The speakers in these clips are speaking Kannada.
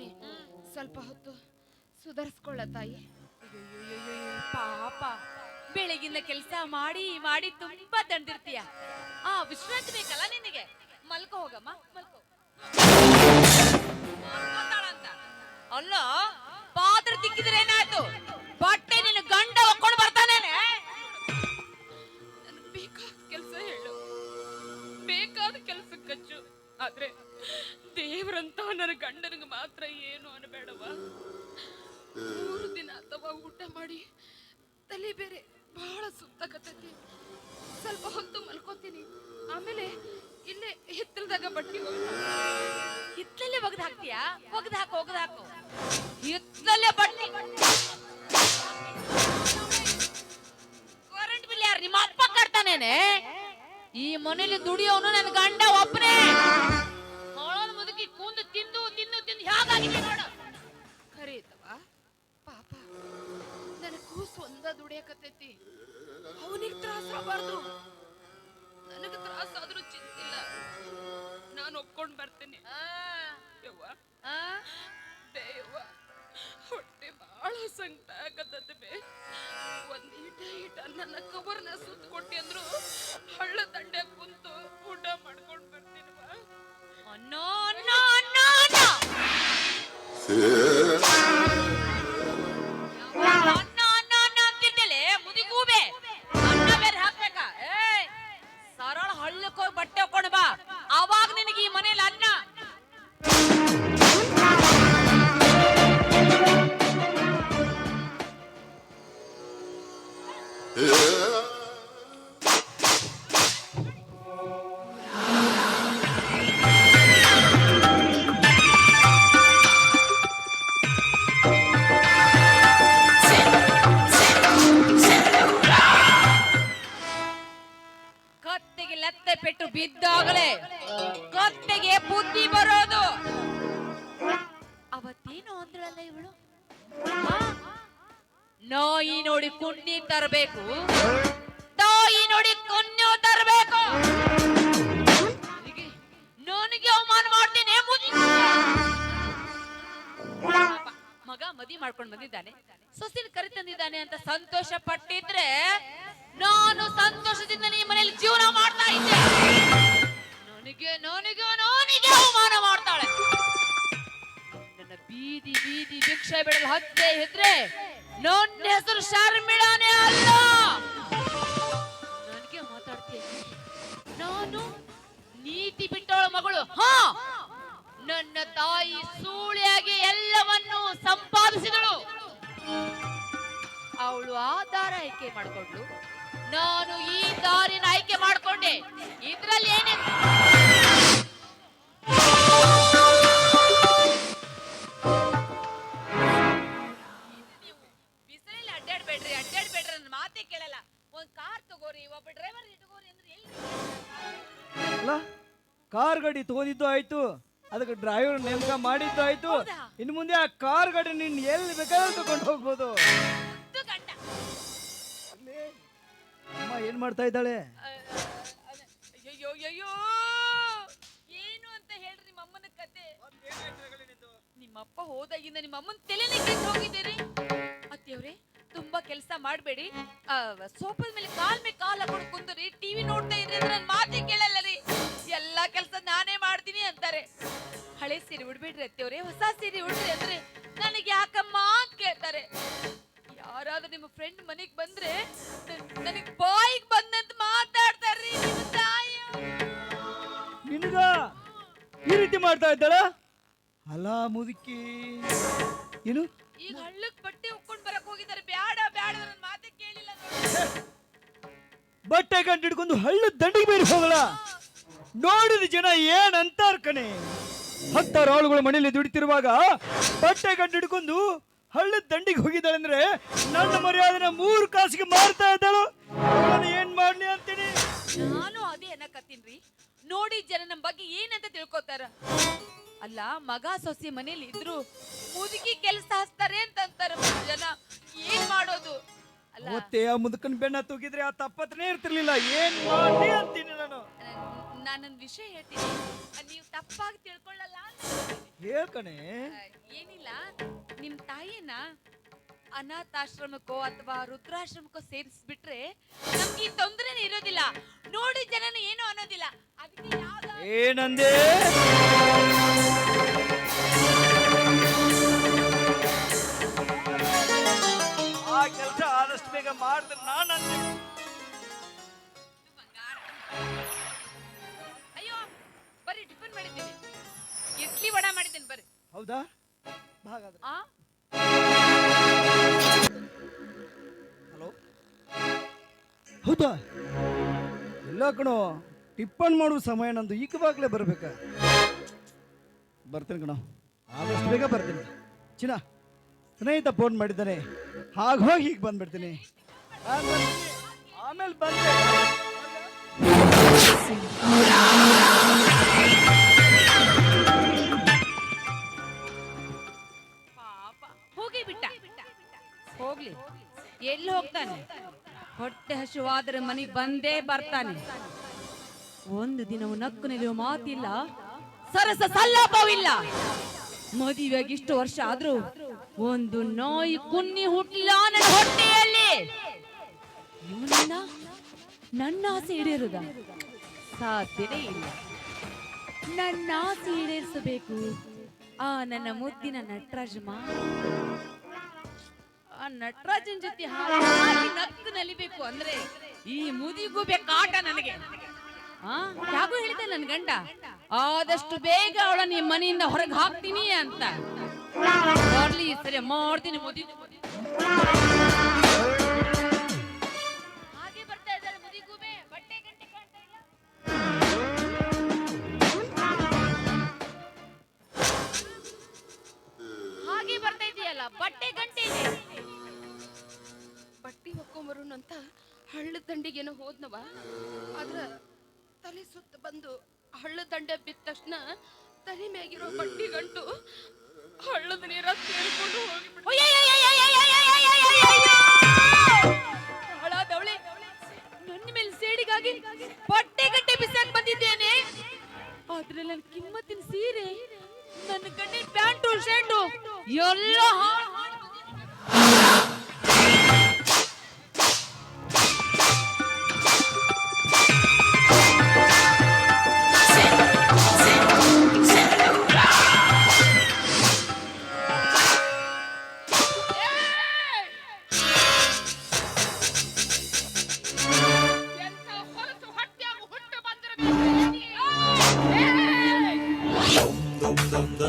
ಮಲ್ಕೋತೀನಿ ಸ್ವಲ್ಪ ಹೊತ್ತು ಸುಧಾರಿಸ್ಕೊಳ್ಳ ತಾಯಿ. ಪಾಪ. ಬೆಳಗಿನ ಕೆಲಸ ಮಾಡಿ ಮಾಡಿ ತುಂಬಾ ತಂದಿರ್ತೀಯ. ಆ ವಿಶ್ರಾಂತಿ ಬೇಕಲ್ಲ ನಿನಗೆ? ಮಲ್ಕೋ ಹೋಗಮ್ಮ. ಮಲ್ಕೋ. ಅಲ್ಲ ಪಾತ್ರ ತಿಕ್ಕಿದ್ರೆ ಏನಾಯ್ತು? ಬಟ್ಟೆ ನಿನ್ನ ಗಂಡ ಒಕ್ಕೊಂಡು ಬರ್ತಾನೇನೆ? ನನಗ್ ಬೇಕಾದ ಕೆಲಸ ಹೇಳು. ಬೇಕಾದ ಕೆಲಸ ಕಚ್ಚು. ಆದ್ರೆ ದೇವ್ರಂತ ನನ್ನ ಗಂಡನಿಗೆ ಮಾತ್ರ ಏನು ಅನ್ಬೇಡವ ಮೂರು ದಿನ ಅಥವಾ ಊಟ ಮಾಡಿ. ತಲೆ ಬೇರೆ ಬಹಳ ಸುತ್ತಕತ್ತೈತಿ. ಸ್ವಲ್ಪ ಹೊತ್ತು ಮಲ್ಕೋತೀನಿ. ಆಮೇಲೆ ಇಲ್ಲೇ ಹಿತ್ತಲದಾಗ ಬಟ್ಟಿ ಹಿತ್ತಲಲ್ಲೇ ಒಗ್ದು ಹಾಕ್ತೀಯಾ? ಒಗ್ದು ಹಾಕು ಒಗ್ದು ಹಾಕು. ಹಿತ್ತಲಲ್ಲೇ ಬಟ್ಟೆ ಕರೆಂಟ್ ಬಿಲ್ ಯಾರು, ನಿಮ್ಮ ಅಪ್ಪ ಕಟ್ತಾನೇನೆ? ಈ ಮನೇಲಿ ದುಡಿಯೋನು ನನ್ನ ಗಂಡ ಒಬ್ಬನೇ ತಿಂದು ನೋಡು ಖರೆ ಐತವ ಪಾಪ. ನನ್ನ ಕೂಸು ಒಂದ ದುಡಿಯಕತ್ತೈತಿ. ಅವನಿಗೆ ತ್ರಾಸ ಆಗಬಾರ್ದು. ನನಗೆ ತ್ರಾಸ ಆದ್ರೂ ಚಿಂತಿಲ್ಲ. ನಾನು ಒಪ್ಕೊಂಡ್ ಬರ್ತೀನಿ. ಯವ್ವ. ದೇವ ಹೊಟ್ಟೆ ಬಹಳ ಸಂಕಟ ಆಗತ್ತದ ಬೇ. ಒಂದ್ ಈಟ ಈಟ ನನ್ನ ಕವರ್ನ ಸುತ್ತ ಕೊಟ್ಟಿ ಅಂದ್ರು ಹಳ್ಳ ದಂಡೆ ಕುಂತು ಊಟ ಮಾಡ್ಕೊಂಡ್ ಬರ್ತೀನಿ ಅನ್ನೋ ಅನ್ನ ಅವತ್ತೇನು ಅಂದ್ರಲ್ಲ ಇವಳು? ನಾಯಿ ನೋಡಿ ಕುಣ್ಣಿ ತರಬೇಕು. ತಾಯಿ ನೋಡಿ ಕುಣ್ಣು ತರಬೇಕು. ನನಗೆ ಅವಮಾನ ಮಾಡ್ತೀನಿ ಮಗ ಮದಿ ಮಾಡ್ಕೊಂಡು ಬಂದಿದ್ದಾನೆ. ಸೊಸಿನ ಕರಿ ತಂದಿದ್ದಾನೆ ಅಂತ ಸಂತೋಷ ಪಟ್ಟಿದ್ರೆ ನಾನು ಸಂತೋಷದಿಂದ ನೀ ಮನೆಯಲ್ಲಿ ಜೀವನ ಮಾಡ್ತಾ ಇದ್ದೆ. ನನಗೆ ನನಗೆ ನನಗೆ ಅವಮಾನ ಮಾಡ್ತಾಳೆ. ಬೀದಿ ಬೀದಿ ಭಿಕ್ಷೆ ಬಿಡಲು ಹತ್ತೆ ಇದ್ರೆ ನನ್ನ ಹೆಸರು ಶರ್ಮಿಳಾನೇ ಅಲ್ಲ. ನನಗೆ ಮಾತಾಡ್ತೀನಿ ನಾನು ನೀತಿ ಬಿಟ್ಟವಳ ಮಗಳು. ಹಾ. ನನ್ನ ತಾಯಿ ಸೂಳಿಯಾಗಿ ಎಲ್ಲವನ್ನು ಸಂಪಾದಿಸಿದಳು. ಅವಳು ಆ ದಾರ ಆಯ್ಕೆ ಮಾಡಿಕೊಂಡ್ಳು. ನಾನು ಈ ದಾರಿನ ಆಯ್ಕೆ ಮಾಡಿಕೊಂಡೆ. ಇದ್ರಲ್ಲಿ ಏನಿದೆ? ಅಲ್ಲ ಕಾರ್ ಗಾಡಿ ತಗೊಂಡಿದ್ದು ಆಯ್ತು. ಅದಕ್ಕೆ ಡ್ರೈವರ್ ನೇಮಕ ಮಾಡಿದ್ದು ಆಯ್ತು. ಇನ್ ಇನ್ನು ಮುಂದೆ ಆ ಕಾರ್ ಗಾಡಿ ನಿನ್ ಎಲ್ಲಿ ಬೇಕಾದ್ರೂ ತಗೊಂಡು ಹೋಗ್ಬೋದು. ಅಮ್ಮ ಏನ್ ಮಾಡ್ತಾ ಇದ್ದಾಳೆ? ಅಯ್ಯೋ ಅಯ್ಯೋ ಏನು ಅಂತ ಹೇಳ್ರಿ ನಿಮ್ಮ ಅಮ್ಮನ ಕತೆ ನಿಮ್ಮಪ್ಪ ಹೋದಾಗಿಂದ ನಿಮ್ಮ ಅಮ್ಮನ ತಲೆನೇ ಹೋಗಿದ್ದೀರಿ ಅತ್ತೆಯವ್ರೆ ತುಂಬಾ ಕೆಲಸ ಮಾಡಬೇಡಿ. ಸೋಫಾದ ಮೇಲೆ ಕಾಲ್ ಮೇಲೆ ಕಾಲ್ ಹಾಕೊಂಡು ಕುಂದ್ರಿ ಟಿವಿ ನೋಡ್ತಾ ಇದ್ರೆ ನನ್ನ ಮಾತೇ ಕೇಳಲ್ಲ ರೀ. ಎಲ್ಲಾ ಕೆಲಸ ನಾನೇ ಮಾಡ್ತೀನಿ ಅಂತಾರೆ. ಹಳೆ ಸೀರೆ ಉಡ್ಬೇಡ್ರಿ ಅತ್ತೆಯವ್ರೆ ಹೊಸ ಸೀರೆ ಉಡ್ರಿ ಅಂದ್ರೆ ನನಗೆ ಯಾಕಮ್ಮ ಅಂತ ಕೇಳ್ತಾರೆ. ಯಾರಾದ್ರೂ ನಿಮ್ಮ ಫ್ರೆಂಡ್ ಮನೆಗೆ ಬಂದ್ರೆ ನನಗೆ ಬಾಯಿಗೆ ಬಂದಂತ ಮಾತಾಡ್ತಾರ್ರಿ ನಿಮ್ಮ ತಾಯಿ ನಿನಗ ಈ ರೀತಿ ಮಾಡ್ತಾ ಇದ್ದಾಳ? ಅಲ್ಲ ಮುದುಕಿ. ಏನು? ಈಗ ಹಳ್ಳಕ್ ಬಟ್ಟೆ ಹೋಗಿದ್ದಾರೆ. ಬೇಡ ಬೇಡ ನನ್ನ ಮಾತೆ ಕೇಳಿಲ್ಲ ಬಟ್ಟೆ ಗಂಟು ಹಿಡ್ಕೊಂಡು ಹಳ್ಳದ ದಂಡಿಗೆ ಬೇರೆ ಹೋಗಲ್ಲ. ನೋಡಿದ ಜನ ಏನ್ ಅಂತಾರ ಕಣೆ. ಹತ್ತಾರು ಆಳುಗಳು ಮನೆಯಲ್ಲಿ ದುಡಿತಿರುವಾಗ ಬಟ್ಟೆ ಗಂಟು ಹಿಡ್ಕೊಂಡು ಹಳ್ಳದ ದಂಡಿಗೆ ಹೋಗಿದ್ದಾಳೆ ಅಂದ್ರೆ ನನ್ನ ಮರ್ಯಾದನ ಮೂರು ಕಾಸಿಗೆ ಮಾರ್ತಾ ಇದ್ದಾಳು. ನಾನು ಏನ್ ಮಾಡ್ಲಿ ಅಂತೀನಿ? ನಾನು ಅದೇ ಅನ್ನಕತ್ತೀನ್ರಿ ನೋಡಿ ಜನ ನಮ್ಮ ಬಗ್ಗೆ ಏನಂತ ತಿಳ್ಕೊತಾರ. ಅಲ್ಲ ಮಗ ಸೊಸೆ ಮನೇಲಿ ಇದ್ರು ಮುದುಕಿ ಕೆಲಸ ಹಚ್ತಾರೆ ಅಂತ ಅಂತಾರ ಜನ. ಏನ್ ಮಾಡೋದು? ಆ ಮುದುಕನ್ ಬೆನ್ನ ತೂಗಿದ್ರೆ ಆ ತಪ್ಪತ್ರನೇ ಇರ್ತಿರ್ಲಿಲ್ಲ. ಏನ್ ಮಾಡಿ ಅಂತೀನಿ ನಾನು? ನಾನೊಂದ್ ವಿಷಯ ಹೇಳ್ತೀನಿ. ಅದ್ ನೀವು ತಪ್ಪಾಗಿ ತಿಳ್ಕೊಳ್ಳಲ್ಲ ಅಂತ ಹೇಳ್ಕಣೆ ಏನಿಲ್ಲ. ನಿಮ್ ತಾಯಿಯನ್ನ ಅನಾಥಾಶ್ರಮಕ್ಕೋ ಅಥವಾ ರುದ್ರಾಶ್ರಮಕ್ಕೋ ಸೇರಿಸ್ಬಿಟ್ರೆ ನಮ್ಗೆ ಈ ತೊಂದರೆನೇ ಇರೋದಿಲ್ಲ. ನೋಡಿ ಜನನ ಏನು ಅನ್ನೋದಿಲ್ಲ. ಅದಕ್ಕೆ ಯಾವ್ದು ಏನಂದೆ? ಕೆಲಸ ಆದಷ್ಟು ಬೇಗ ಮಾಡಿದ್ರೆ ನಾನು ಅಂದೆ. ಅಯ್ಯೋ ಬರೀ ಟಿಫನ್ ಮಾಡಿದ್ದೀನಿ. ಇಡ್ಲಿ ವಡ ಮಾಡಿದ್ದೀನಿ ಬರ್ರಿ. ಹೌದಾ? ಹಾಗಾದ್ರೆ ಆ? ಹಲೋ? ಹೌದಾ? ಇಲ್ಲ ಕಣೋ ಟಿಪ್ಪಣ್ ಮಾಡುವ ಸಮಯ ನಂದು ಈಗವಾಗಲೇ ಬರ್ಬೇಕ? ಬರ್ತೇನೆ ಕಣ ಆದಷ್ಟು ಬೇಗ ಬರ್ತೀನಿ. ಚಿನ್ನ. ಸ್ನೇಹಿತ ಫೋನ್ ಮಾಡಿದ್ದಾನೆ. ಹಾಗೆ ಹೋಗಿ ಹೀಗೆ ಬಂದ್ಬಿಡ್ತೀನಿ. ಆಮೇಲೆ ಬಂದೆ. ಹೋಗಿ ಹೋಗ್ಲಿ. ಎಲ್ಲಿ ಹೋಗ್ತಾನೆ? ಹೊಟ್ಟೆ ಹಸುವಾದ್ರೆ ಮನೆಗೆ ಬಂದೇ ಬರ್ತಾನೆ. ಒಂದು ದಿನವೂ ನಕ್ಕು ನಿಲ್ಲುವ ಮಾತಿಲ್ಲ. ಸರಸ ಸಲ್ಲಾಪವಿಲ್ಲ ಮದುವೆಗೆ ಇಷ್ಟು ವರ್ಷ ಆದ್ರೂ ಒಂದು ನಾಯಿ ಕುನ್ನಿ ಹುಟ್ಟಿಲ್ಲ ನನ್ನ ಹೊಟ್ಟೆಯಲ್ಲಿ. ಇವನನ್ನ ನನ್ನ ಆಸೆ ಈಡೇರುದ? ಸಾಧ್ಯನೇ ಇಲ್ಲ. ನನ್ನ ಆಸೆ ಈಡೇರಿಸಬೇಕು. ಆ ನನ್ನ ಮುದ್ದಿನ ನಟರಾಜ ಆ ನಟರಾಜನ ಜೊತೆ ನಕ್ಕು ನಲಿಬೇಕು ಅಂದ್ರೆ ಈ ಮುದಿಗೂ ಬೇಕಾಟ ನನಗೆ. ಆ? ಯಾಕೋ ಹೇಳಿದೆ ನನ್ನ ಗಂಡ? ಆದಷ್ಟು ಬೇಗ ಅವಳ ನಿಮ್ಮ ಮನೆಯಿಂದ ಹೊರಗೆ ಹಾಕ್ತೀನಿ ಅಂತ. ಬರ್ಲಿ ಸರಿ ಮಾಡ್ತೀನಿ ಮುದಿ. ಹಾಗೆ ಬಟ್ಟೆ ಗಂಟೆ ಬಟ್ಟೆ ಹೊಕ್ಕೊಂಬರೋಣ ಹಳ್ಳ ಹಳ್ಳದ ದಂಡಿಗೇನೋ ಹೋದ್ನವ. ಆದ್ರ ತಲೆ ಸುತ್ತ ಬಂದು ಹಳ್ಳದ ದಂಡೆ ಬಿದ್ದ ತಕ್ಷಣ ತಲೆ ಮ್ಯಾಗಿರೋ ಬಟ್ಟಿ ಗಂಟು ಹಳ್ಳದ ನೀರ ತೇಳ್ಕೊಂಡು ಹೋಗಿ ನನ್ನ ಮೇಲೆ ಸೇಡಿಗಾಗಿ ಬಟ್ಟೆ ಗಂಟೆ ಬಿಸಾಕ್ ಬಂದಿದ್ದೇನೆ. ಆದ್ರೆ ನನ್ನ ಕಿಮ್ಮತ್ತಿನ ಸೀರೆ, ನನ್ನ ಗಂಡಿನ ಪ್ಯಾಂಟು, ಶರ್ಟು, ಎಲ್ಲ ಹಾಳ್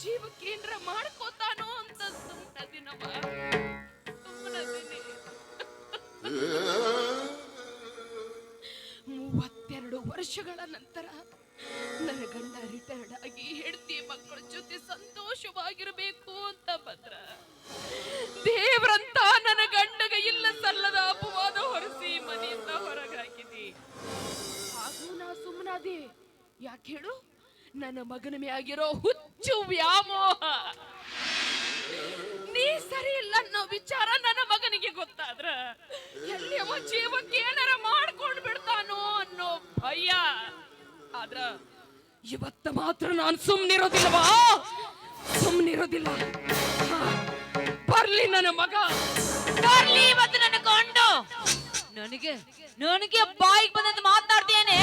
ಜೀವಕ್ಕೆ ಕೇಂದ್ರ ಮಾಡ್ಕೋತಾನೋ ಅಂತ ಮೂವತ್ತೆರಡು ವರ್ಷಗಳ ನಂತರ ನನ್ನ ಗಂಡ ರಿಟೈರ್ಡ್ ಆಗಿ ಹೆಂಡತಿ ಮಕ್ಕಳ ಜೊತೆ ಸಂತೋಷವಾಗಿರಬೇಕು ಅಂತ ಬಂದ್ರ. ದೇವ್ರಂತ ನನ್ನ ಗಂಡಗ ಇಲ್ಲ ಸಲ್ಲದ ಅಪವಾದ ಹೊರಸಿ ಮನೆಯಿಂದ ಹೊರಗಾಕಿದೆ ಹಾಗೂ ನಾ ಸುಮ್ಮನಾದೆ ಯಾಕೆ ಹೇಳು? ನನ್ನ ಮಗನ ಮ್ಯಾಗಿರೋ ಹುಚ್ಚು ವ್ಯಾಮೋಹ. ನೀ ಸರಿ ಇಲ್ಲ ಅನ್ನೋ ವಿಚಾರ ನನ್ನ ಮಗನಿಗೆ ಗೊತ್ತಾದ್ರ ಎಲ್ಲಿಯವ ಜೀವಕ್ಕೆ ಏನಾರ ಮಾಡ್ಕೊಂಡು ಬಿಡ್ತಾನೋ ಅನ್ನೋ ಭಯ. ಆದ್ರ ಇವತ್ತ ಮಾತ್ರ ನಾನು ಸುಮ್ಮನಿರೋದಿಲ್ಲವಾ ಸುಮ್ನಿರೋದಿಲ್ಲ. ಹಾ, ಬರ್ಲಿ ನನ್ನ ಮಗ. ಬರ್ಲಿ ಇವತ್ತು ನನ್ನ ನನಗೆ ನನಗೆ ಬಾಯಿಗೆ ಬಂದಂತ ಮಾತನಾಡ್ತೇನೆ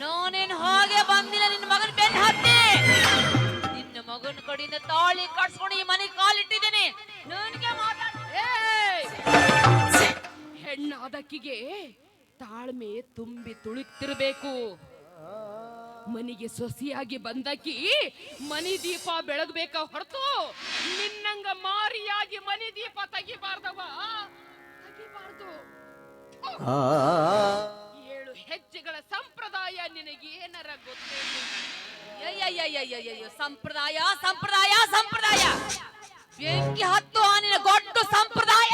ನಾನೇನು ಹಾಗೆ ಬಂದಿಲ್ಲ ನಿನ್ನ ಮಗನ ಬೆನ್ ಹತ್ತಿ. ನಿನ್ನ ಮಗನ ಕಡೆಯಿಂದ ತಾಳಿ ಕಟ್ಸ್ಕೊಂಡು ಈ ಮನೆಗೆ ಕಾಲಿಟ್ಟಿದ್ದೇನೆ. ನನಗೆ! ಹೆಣ್ಣಾದಕ್ಕಿಗೆ ತಾಳ್ಮೆ ತುಂಬಿ ತುಳಿತಿರ್ಬೇಕು. ಮನೆಗೆ ಸೊಸಿಯಾಗಿ ಬಂದಕ್ಕಿ ಮನಿ ದೀಪ ಬೆಳಗ್ಬೇಕ ಹೊರತು ನಿನ್ನಂಗ ಮಾರಿಯಾಗಿ ಮನಿ ದೀಪ ತೆಗಿಬಾರ್ದವ ತೆಗಿಬಾರ್ದು. ಹೆಜ್ಜೆಗಳ ಸಂಪ್ರದಾಯ ನಿನಗೆ ಏನರ ಗೊತ್ತೇನು ಸಂಪ್ರದಾಯ ಸಂಪ್ರದಾಯ ಸಂಪ್ರದಾಯ. ಬೆಂಕಿ ಹತ್ತು ಆನಿನ ಗೊಟ್ಟು ಸಂಪ್ರದಾಯ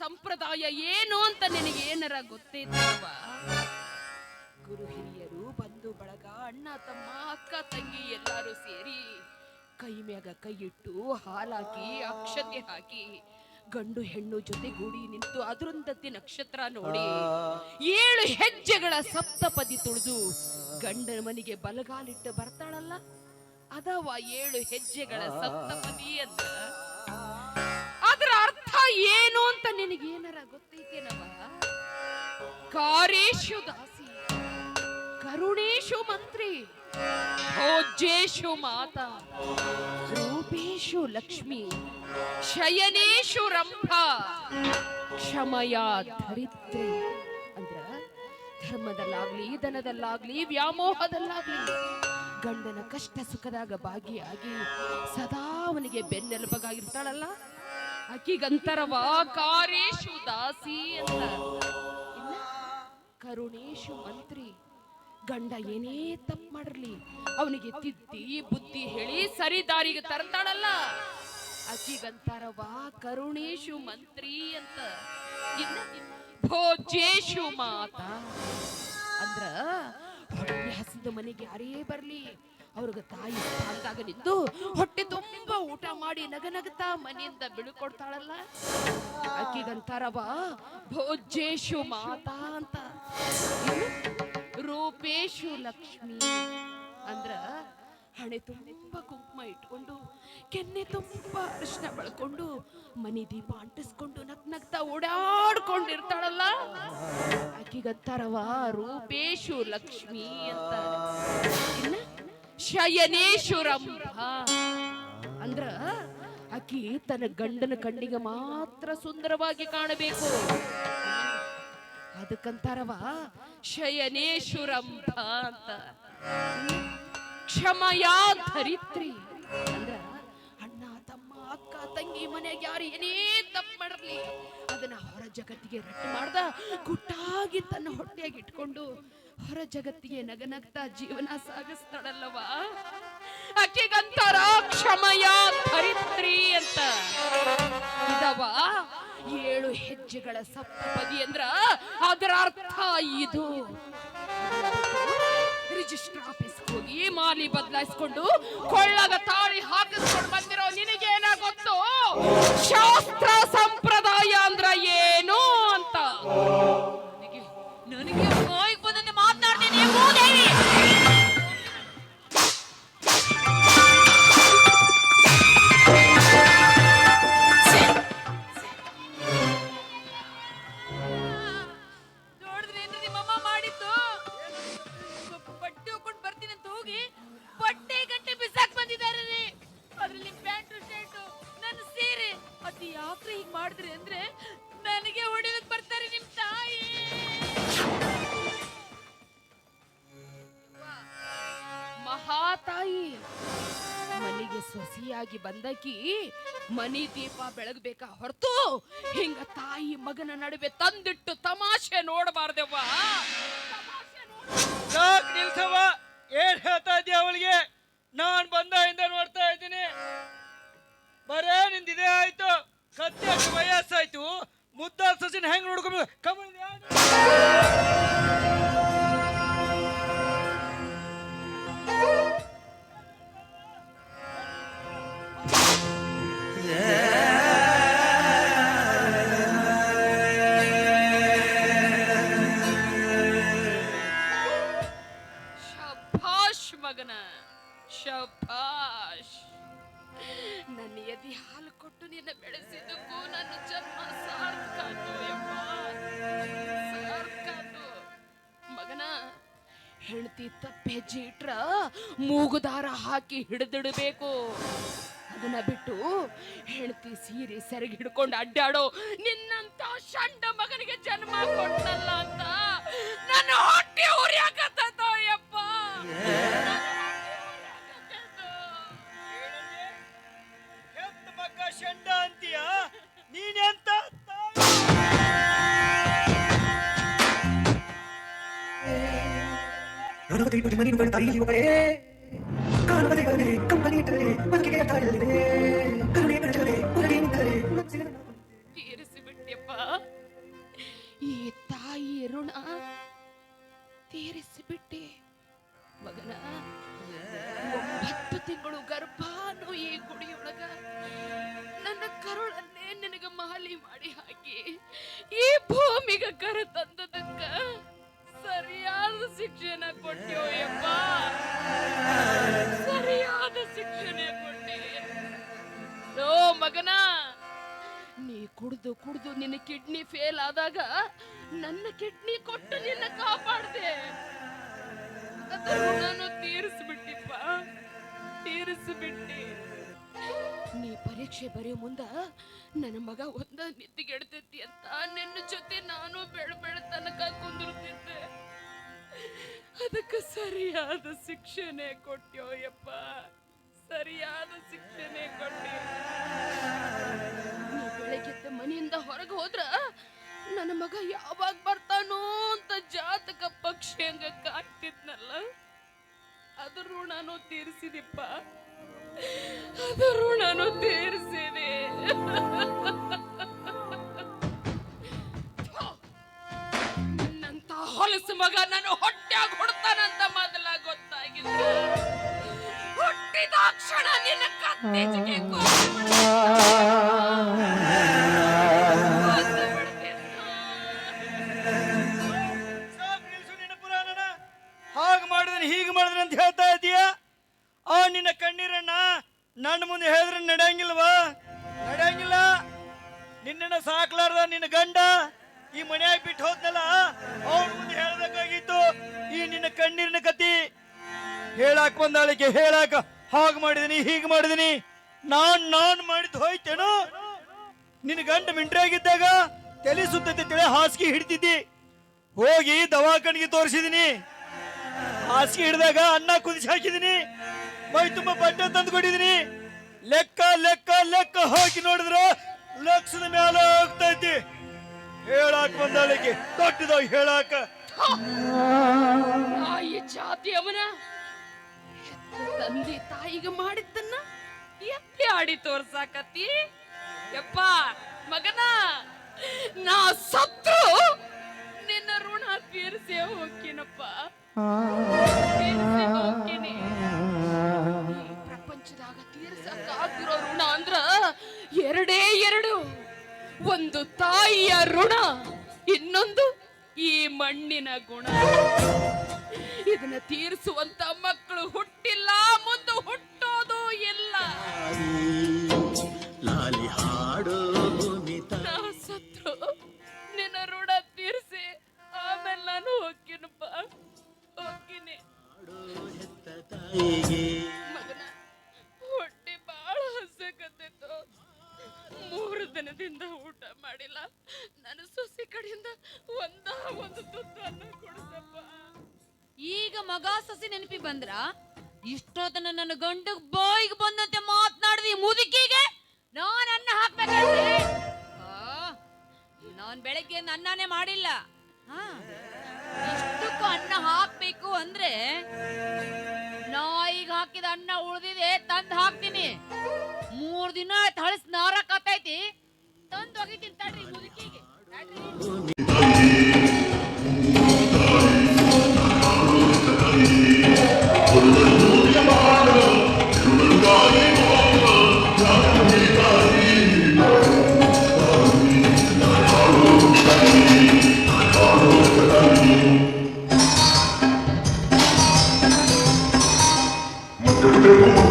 ಸಂಪ್ರದಾಯ ಏನು ಅಂತ ನಿನಗೆ ಏನರ ಗೊತ್ತೈತಲ್ವ ಗುರು ಹಿರಿಯರು ಬಂಧು ಬಳಗ ಅಣ್ಣ ತಮ್ಮ ಅಕ್ಕ ತಂಗಿ ಎಲ್ಲರೂ ಸೇರಿ ಕೈ ಮ್ಯಾಗ ಕೈ ಇಟ್ಟು ಹಾಲಾಕಿ ಅಕ್ಷತೆ ಹಾಕಿ ಗಂಡು ಹೆಣ್ಣು ಜೊತೆಗೂಡಿ ನಿಂತು ಅದೃಂದತಿ ನಕ್ಷತ್ರ ನೋಡಿ. ಏಳು ಹೆಜ್ಜೆಗಳ ಸಪ್ತಪದಿ ತುಳಿದು ಗಂಡನ ಮನೆಗೆ ಬಲಗಾಲಿಟ್ಟು ಬರ್ತಾಳಲ್ಲ? ಅದವ ಏಳು ಹೆಜ್ಜೆಗಳ ಸಪ್ತಪದಿ ಅಂತ. ಅದರ ಅರ್ಥ ಏನು ಅಂತ ನಿನಗೇನಾರ ಗೊತ್ತೈತೇನವ? ಕಾರೇಶು ದಾಸಿ ಕರುಣೇಶು ಮಂತ್ರಿ. ಭೋಜ್ಯೇಶು ಮಾತಾ ರೂಪೇಶು ಲಕ್ಷ್ಮಿ ಶಯನೇಶು ರಂಭ. ಕ್ಷಮಯ ಧರಿತ್ರಿ ಅಂದ್ರ ಧರ್ಮದಲ್ಲಾಗ್ಲಿ ಧನದಲ್ಲಾಗ್ಲಿ ವ್ಯಾಮೋಹದಲ್ಲಾಗ್ಲಿ ಗಂಡನ ಕಷ್ಟ ಸುಖದಾಗ ಭಾಗಿಯಾಗಿ ಸದಾ ಅವನಿಗೆ ಬೆನ್ನೆಲುಬಾಗಿರ್ತಾಳಲ್ಲ ಆಕಿಗಂತರವ ಕಾರೇಶು ದಾಸಿ ಅಂತ. ಕರುಣೇಶು ಮಂತ್ರಿ. ಗಂಡ ಏನೇ ತಪ್ಪು ಮಾಡಿರ್ಲಿ, ಅವನಿಗೆ ತಿದ್ದಿ ಬುದ್ಧಿ ಹೇಳಿ ಸರಿ ದಾರಿಗೆ ತರ್ತಾಳಲ್ಲ ಆಕಿಗಂತಾರವ ಕರುಣೇಶು ಮಂತ್ರಿ ಅಂತ. ಭೋಜೇಶು ಮಾತ. ಅಂದ್ರ ಹೊಟ್ಟೆ ಹಸಿದ ಮನೆಗೆ ಯಾರೇ ಬರ್ಲಿ, ಅವ್ರಿಗೆ ತಾಯಿ ಅಂದಾಗ ನಿಂತು ಹೊಟ್ಟೆ ತುಂಬಾ ಊಟ ಮಾಡಿ ನಗನಗತಾ ಮನೆಯಿಂದ ಬೀಳ್ಕೊಡ್ತಾಳಲ್ಲ. ಆಕಿಗಂತಾರವ ಭೋಜೇಶು ಮಾತಾ ಅಂತ. ರೂಪೇಶು ಲಕ್ಷ್ಮಿ. ಅಂದ್ರ ಹಣೆ ತುಂಬ ಕುಂಕುಮ ಇಟ್ಕೊಂಡು, ಕೆನ್ನೆ ತುಂಬ ಅರಿಶಿನ ಬಳ್ಕೊಂಡು, ಮನಿ ದೀಪ ಅಂಟಿಸ್ಕೊಂಡು ನಗ್ ನಗ್ತಾ ಓಡಾಡ್ಕೊಂಡಿರ್ತಾಳಲ್ಲ. ಆಕಿಗತ್ತಾರವ ರೂಪೇಶು ಲಕ್ಷ್ಮಿ ಅಂತ ಇನ್ನ ಅಂದ್ರ ಆಕಿ ತನ್ನ ಗಂಡನ ಕಣ್ಣಿಗೆ ಮಾತ್ರ ಸುಂದರವಾಗಿ ಕಾಣಬೇಕು. ಅದಕ್ಕಂತಾರವ? ಶಯನೇಶ್ವರಂಭ ಅಂತ ಕ್ಷಮಯ ಧರಿತ್ರಿ. ಅಂದ್ರ, ಅಣ್ಣ, ತಮ್ಮ, ಅಕ್ಕ, ತಂಗಿ, ಮನೆಯಾಗ ಯಾರು ಏನೇ ತಪ್ಪು ಮಾಡಿರ್ಲಿ, ಅದನ್ನ ಹೊರ ಜಗತ್ತಿಗೆ ರಟ್ಟು ಮಾಡ್ದ, ಗುಟ್ಟಾಗಿ ತನ್ನ ಹೊಟ್ಟೆಯಾಗಿ ಇಟ್ಕೊಂಡು ಹೊರ ಜಗತ್ತಿಗೆ ನಗನಗ್ತಾ ಜೀವನ ಸಾಗಿಸ್ತಾಳಲ್ಲವ ಆಕೆಗಂತಾರ ಕ್ಷಮಯ ಧರಿತ್ರಿ ಅಂತ. ಇದವ? ಏಳು ಹೆಜ್ಜೆಗಳ ಸಪ್ತಪದಿ ಅಂದ್ರ ಅದರ ಅರ್ಥ ಇದು. ರಿಜಿಸ್ಟರ್ ಆಫೀಸ್ ಹೋಗಿ ಮಾಲಿ ಬದಲಾಯಿಸ್ಕೊಂಡು ಕೊಳ್ಳಗ ತಾಳಿ ಹಾಕಿಸ್ಕೊಂಡು ಬಂದಿರೋ ನಿನಗೇನ ಗೊತ್ತು? ಶಾಸ್ತ್ರ ಸಂಪ್ರದಾಯ ಅಂದ್ರ ಏನು ಅಂತ. ನನಗೆ ನನಗೆ ಬಾಯಿಗೆ ಯಾಕ್ರಿ ಹೀಗ್ ಮಾಡಿದ್ರಿ ಅಂದ್ರೆ ನನಗೆ ಹೊಡಿಯೋದಕ್ ಬರ್ತಾರೆ ನಿಮ್ ತಾಯಿ. ಮಹಾತಾಯಿ, ಮನೆಗೆ ಸೊಸಿಯಾಗಿ ಬಂದಕಿ ಮನಿ ದೀಪ ಬೆಳಗ್ಬೇಕಾ ಹೊರತು ಹಿಂಗ ತಾಯಿ ಮಗನ ನಡುವೆ ತಂದಿಟ್ಟು ತಮಾಷೆ ನೋಡಬಾರ್ದವ್ವ. ಸಾಕ್ ಏನ್ ಹೇಳ್ತಾ ಇದ್ದೀಯ ಅವಳಿಗೆ? ನಾನ್ ಹಿಂದೆ ನೋಡ್ತಾ ಇದ್ದೀನಿ. ಬರೇ ನಿಂದಿದೆ, ಆಯ್ತು. ಕತ್ತೆ ವಯಸ್ಸು ವಯಸ್ಸಾಯ್ತು ಮುದ್ದಾದ ಸಸಿನ ಹೆಂಗ್ ನೋಡ್ಕೊಬೇಕು ಕಮಲ್ ಬಿಡಬೇಕು ಅದನ್ನ ಬಿಟ್ಟು ಹೆಂಡತಿ ಸೀರೆ ಸೆರಗಿ ಹಿಡ್ಕೊಂಡು ಅಡ್ಡಾಡೋ ನಿನ್ನಂತ ಷಂಡ ಮಗನಿಗೆ ಜನ್ಮ ಕೊಟ್ಟಲ್ಲ ಅಂತ. ನನ್ನ ಹೊಟ್ಟೆ ಉರಿಯಾಕತ್ತೋ ಯಪ್ಪ ಎತ್ತ ಮಗ ಶಂಡ ಅಂತೀಯ ನೀನೆಂತ ನನಗೆ ತಾಯಿ அனுமதி வருகிறேன் கம்பளி தருகிறேன் ಫೇಲ್ ಆದಾಗ ನನ್ನ ಕಿಡ್ನಿ ಕೊಟ್ಟು ನಿನ್ನ ಕಾಪಾಡ್ದೆ. ನಾನು ತೀರಿಸ್ಬಿಟ್ಟಿಪ್ಪ. ತೀರಿಸ್ಬಿಟ್ಟಿ. ನೀ ಪರೀಕ್ಷೆ ಬರೆಯೋ ಮುಂದ ನನ್ನ ಮಗ ಒಂದ ನಿದ್ದಿಗೆಡ್ತೈತಿ ಅಂತ ನಿನ್ನ ಜೊತೆ ನಾನು ಬೆಳ ಬೆಳ ತನಕ ಕುಂದಿರ್ತಿದ್ದೆ. ಅದಕ್ಕೆ ಸರಿಯಾದ ಶಿಕ್ಷಣೆ ಕೊಟ್ಟ್ಯೋ ಯಪ್ಪ. ಸರಿಯಾದ ಶಿಕ್ಷಣೆ ಕೊಟ್ಟಿ. ಮನೆಯಿಂದ ಹೊರಗೆ ಹೋದ್ರ ನನ್ನ ಮಗ ಯಾವಾಗ ಬರ್ತಾನೋ ಅಂತ ಜಾತಕ ಪಕ್ಷಿ ಹಂಗ ಕಾಯ್ತಿದ್ನಲ್ಲ ಅದು ಋಣನೂ ತೀರಿಸಿದಿಪ್ಪ ಅದು ಋಣನೂ ತೀರಿಸಿದೆ. ನಿನ್ನಂತ ಹೊಲಸು ಮಗ ನಾನು ಹೊಟ್ಟ್ಯಾಗ ಹೊಡ್ತಾನಂತ ಮೊದಲ ಗೊತ್ತಾಗಿದ್ದು ಹುಟ್ಟಿದಾಕ್ಷಣ ನಿನ್ನ ಕತ್ತೆಜಿಗೆ ನನ್ನ ಮುಂದೆ ಹೇಳಿದ್ರೆ ನಡೆಯಂಗಿಲ್ವಾ? ನಡೆಯಂಗಿಲ್ಲ. ನಿನ್ನ ಸಾಕ್ಲಾರ್ದ ನಿನ್ನ ಗಂಡ ಈ ಮನೆಯಾಗಿ ಬಿಟ್ಟು ಹೋದ್ನಲ್ಲ ಅವ್ರ ಮುಂದೆ ಹೇಳ್ಬೇಕಾಗಿತ್ತು. ಈ ನಿನ್ನ ಕಣ್ಣೀರಿನ ಕತಿ ಹೇಳಾಕ ಬಂದಾಳಿಕೆ, ಹೇಳಾಕ ಹಾಗೆ ಮಾಡಿದೀನಿ, ಹೀಗೆ ಮಾಡಿದೀನಿ. ನಾನ್ ನಾನ್ ಮಾಡಿದ್ ಹೋಯ್ತೇನೋ? ನಿನ್ನ ಗಂಡ ಮಿಂಟ್ರಾಗಿದ್ದಾಗ ತಲೆ ಸುತ್ತೈತೆ ತಲೆ ಹಾಸಿಗೆ ಹಿಡಿತಿದ್ದಿ. ಹೋಗಿ ದವಾಖಾನಿಗೆ ತೋರಿಸಿದೀನಿ. ಹಾಸಿಗೆ ಹಿಡಿದಾಗ ಅನ್ನ ಕುದಿಸಿ ಹಾಕಿದೀನಿ. ಮೈ ತುಂಬ ಬಟ್ಟೆ ತಂದು ಕೊಟ್ಟಿದೀನಿ ಲೆಕ್ಕ ಲೆಕ್ಕ ಲೆಕ್ಕ ಹೋಗಿ ನೋಡಿದ್ರೆ ಲಕ್ಷದ ಮೇಲೆ ಹೋಗ್ತೈತಿ. ಹೇಳಾಕ ಬಂದಾಳಿಗೆ ದೊಡ್ಡದ ಹೇಳಾಕ. ತಾಯಿ ಜಾತಿ ಅವನ? ತಂದೆ ತಾಯಿಗೆ ಮಾಡಿದ್ದನ್ನ ಎತ್ತಿ ಆಡಿ ತೋರ್ಸಾಕತ್ತಿ? ಯಪ್ಪ, ಮಗನ, ನಾ ಸತ್ರು, ನಿನ್ನ ಋಣ ತೀರಿಸೇ ಹೋಗ್ತೀನಪ್ಪ. ತೀರ್ಸೇ ಹೋಗ್ತೀನಿ. ಆಗ್ತಿರೋ ಋಣ ಅಂದ್ರ ಎರಡೇ ಎರಡು. ಒಂದು ತಾಯಿಯ ಋಣ, ಇನ್ನೊಂದು ಈ ಮಣ್ಣಿನ ಗುಣ. ಇದನ್ನ ತೀರಿಸುವಂತ ಮಕ್ಕಳು ಹುಟ್ಟಿಲ್ಲ, ಮುಂದೆ ಹುಟ್ಟೋದು ನೆನಪಿ ಇಷ್ಟೊತ್ತನ ನನ್ನ ಗಂಡ ಬಾಯಿಗೆ ಬಂದಂತೆ ಮಾತನಾಡಿದಿ ಮುದುಕಿಗೆ? ನಾನು ಅನ್ನ ಹಾಕ್ಬೇಕಂತೆ ನಾನು ಬೆಳಗ್ಗೆ ಅನ್ನನೇ ಮಾಡಿಲ್ಲ. ಇಷ್ಟಕ್ಕೂ ಅನ್ನ ಹಾಕ್ಬೇಕು ಅಂದ್ರೆ ನಾಯಿಗೆ ಹಾಕಿದ ಅನ್ನ ಉಳಿದಿದೆ, ತಂದ್ ಹಾಕ್ತೀನಿ. ಮೂರ್ ದಿನ ತಳ್ಸ್ ನಾರಕತ್ತೈತಿ ತಂದ್ ಒಗಿತೀನಿ ತಡ್ರಿ ಮುದುಕಿಗೆ. ತಡ್ರಿ.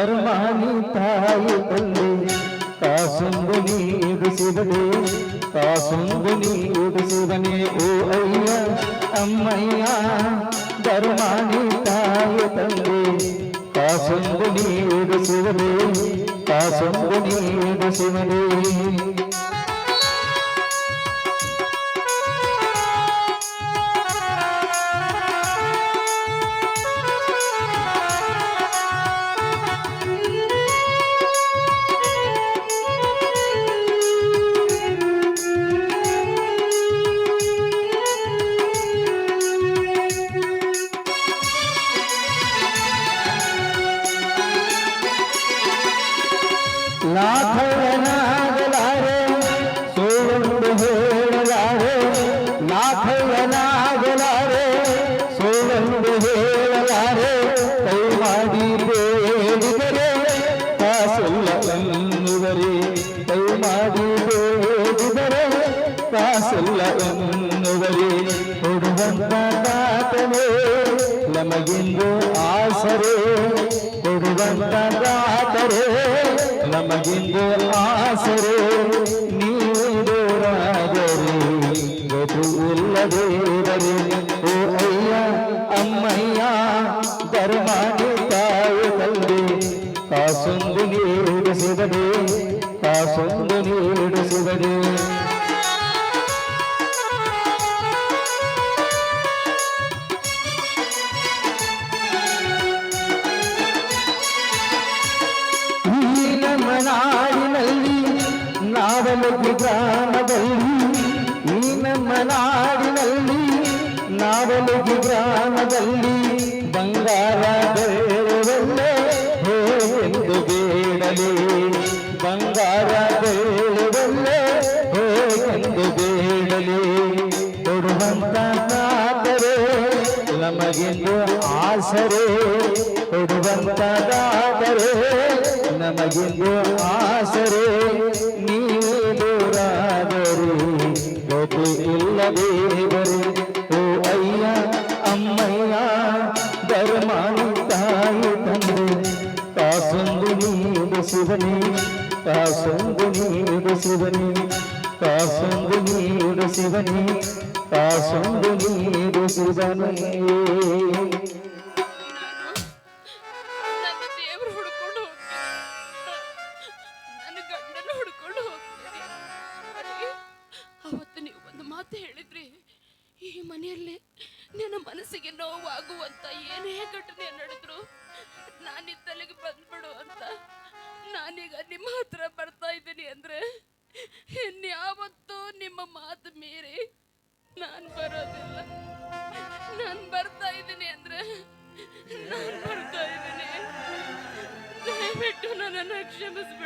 ಧರ್ಮಾನಿ ತಾಯಿ ತಂದೆ ಕಾಸೊಂದು ನೀಡಿಸಿದನೆ ಕಾಸೊಂದು ನೀಡಿಸಿದನೆ ಓ ಅಯ್ಯ ಅಮ್ಮಯ್ಯ ಧರ್ಮಾನಿ ತಾಯಿ ತಂದೆ ಕಾಸೊಂದು ನೀಡಿಸಿದನೆ ಕಾಸೊಂದು ನೀಡಿಸಿದನೆ ಆಸರೆ ಕೊಡುವಂತ ದಾತರೆ ನಮಗಿಂದು ಆಸರೆ ನೀಡೋರಾದರೆ ಗತು ಇಲ್ಲದೇವರೆ ಓ ಅಯ್ಯ ಅಮ್ಮಯ್ಯ ಧರ್ಮಾನಿ ತಾಯಿ ತಂದೆ ಕಾಸೊಂದು ನೀಡಿಸಿದರೆ ಕಾಸೊಂದು ನೀಡಿಸಿದರೆ ಗ್ರಾಮದಲ್ಲಿ ಬಂಗಾರ ಬೇಳುವಲ್ಲೇ ಹೇಗೆಂದು ಬೇಡಲಿ. ಬಂಗಾರ ಬೇಳುವಲ್ಲೇ ಹೇಗೆಂದು ಬೇಡಲಿ. ಕೊಡುವಂತ ಕಾತರೆ ನಮಗೆಂದು ಆಸರೆ. ಕೊಡುವಂತದಾದರೆ ನಮಗೆಂದು ಆಸರೆ. ನೀವು ಗತಿ ಇಲ್ಲದೇವರು ಇಲ್ಲದೇ ಅಯ್ಯ ಕಾಸೊಂದು ನೀಡಿಸಿದನಿ ಕಾಸೊಂದು ಕಾಸೊಂದು ಹುಡ್ಕೊಂಡು ಹೋಗ್ತೀನಿ. ನನ್ನ ಗಂಡನ ಹುಡ್ಕೊಂಡು ಹೋಗ್ತೀನಿ. ಅರೆ, ಅವತ್ತು ನೀವು ಒಂದು ಮಾತು ಹೇಳಿದ್ರಿ ಈ ಮನೆಯಲ್ಲಿ ನನ್ನ ಮನಸ್ಸಿಗೆ ನೋವಾಗುವಂತ ಏನೇ ಘಟನೆ ನಡೆದ್ರು ನಾನೀಗ ನಿಮ್ಮ ಹತ್ರ ಬರ್ತಾ ಇದ್ದೀನಿ ಅಂದ್ರೆ ಇನ್ಯಾವತ್ತೂ ನಿಮ್ಮ ಮಾತು ಮೀರಿ ನಾನು ಬರೋದಿಲ್ಲ. ನಾನು ಬರ್ತಾ ಇದ್ದೀನಿ ಅಂದ್ರೆ ನಾನು ಬರ್ತಾ ಇದ್ದೀನಿ. ದಯವಿಟ್ಟು ನನ್ನನ್ನು ಕ್ಷಮಿಸ್ಬಿಡಿ.